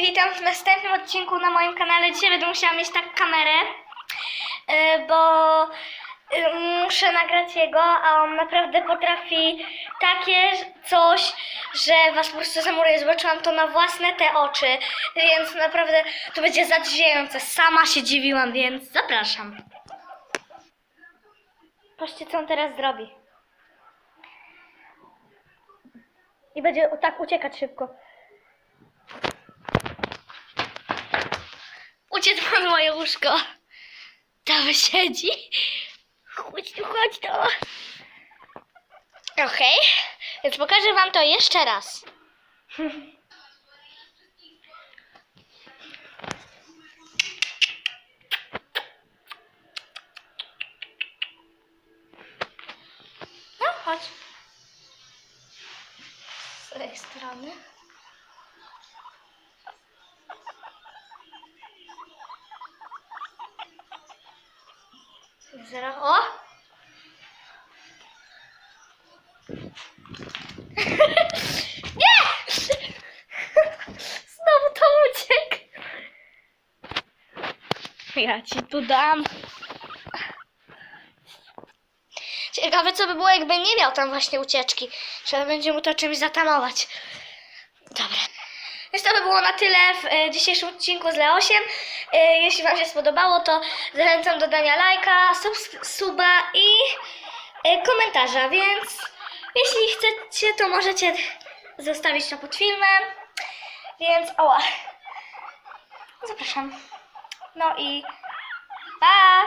witam w następnym odcinku na moim kanale. Dzisiaj będę musiała mieć tak kamerę, e, bo e, muszę nagrać jego, a on naprawdę potrafi takie coś, że was po prostu zamuruje. Zobaczyłam to na własne te oczy, więc naprawdę to będzie zadziwiające. Sama się dziwiłam, więc zapraszam. Patrzcie, co on teraz zrobi. I będzie tak uciekać szybko. Uciec pod moje łóżko. Tam siedzi. Chodź tu, chodź tu. Okej, więc pokażę wam to jeszcze raz. No, chodź. Z tej strony. Zero. O! Nie! Znowu to uciekł. Ja ci tu dam. Ciekawe, co by było, jakby nie miał tam właśnie ucieczki. Trzeba będzie mu to czymś zatamować. Więc to by było na tyle w e, dzisiejszym odcinku z Leosiem. E, jeśli Wam się spodobało, to zachęcam do dania lajka, suba i e, komentarza. Więc jeśli chcecie, to możecie zostawić to pod filmem. Więc oła. Zapraszam. No i pa!